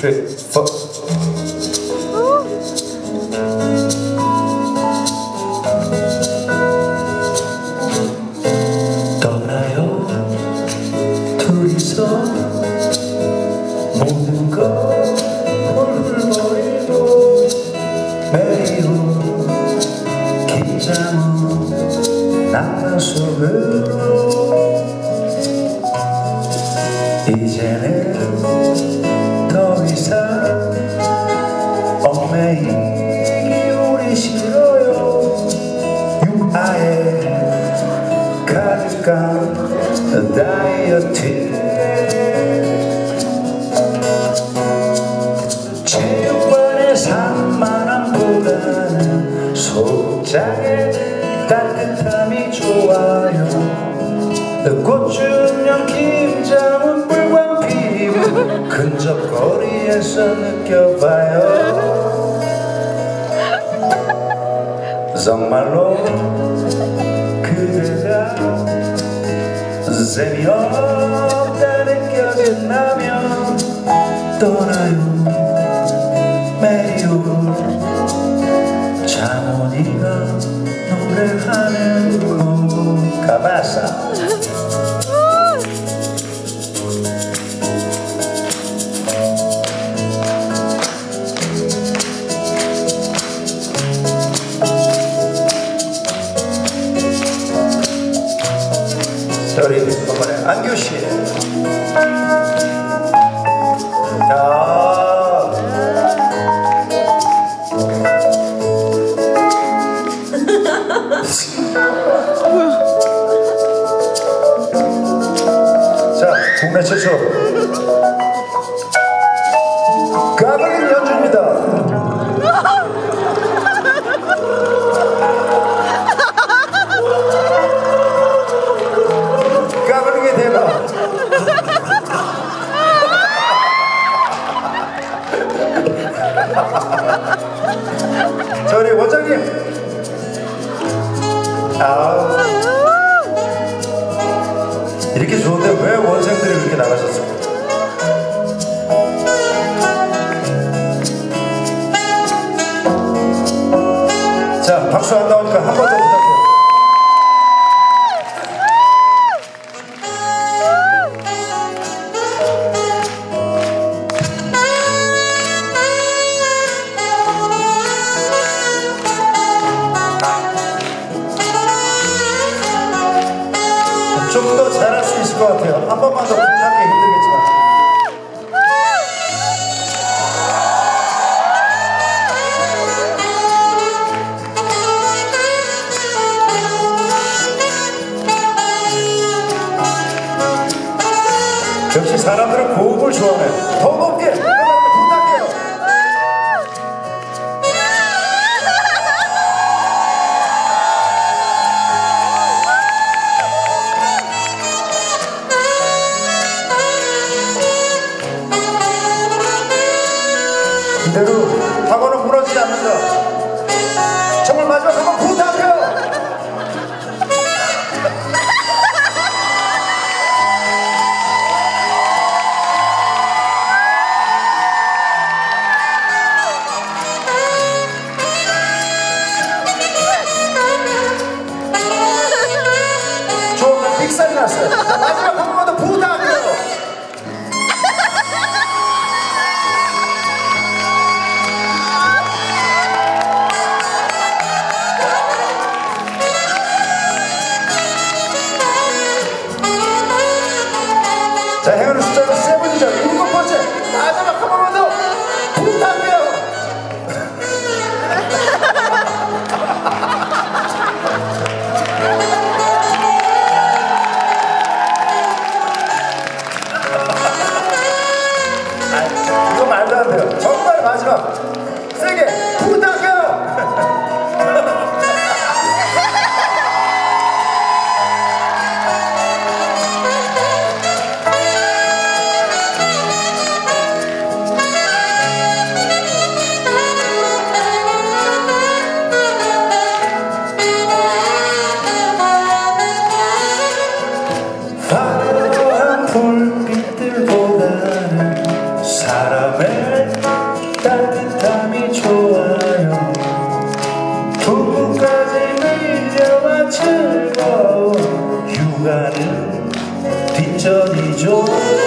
tres, dos. 가득한 다이어트. 체육관의 산만함보다는 소장의 따뜻함이 좋아요. 꽃주년 김장은 붉은 피부 근접거리에서 느껴봐요 정말로 그대가 재미없다 느껴진다면 떠나요. 메리오 장원이가 자, 자, 국내 최초 자, 우리 원장님. 아, 이렇게 좋은데 왜 원생들이 그렇게 나가셨습니까? 자, 박수 안 나오니까 한번 좀 더 잘할 수 있을 것 같아요. 한 번만 더 부탁하기 힘들겠지만. 역시 사람들은 고음을 좋아해. 더 높게 이대로 학원은 무너지지 않는다. 정말 마지막 한 번 부탁해요. 좋은 빅살이 났어요. 자, 마지막 부부까지는 이제와 즐거워 휴가는 뒷전이죠.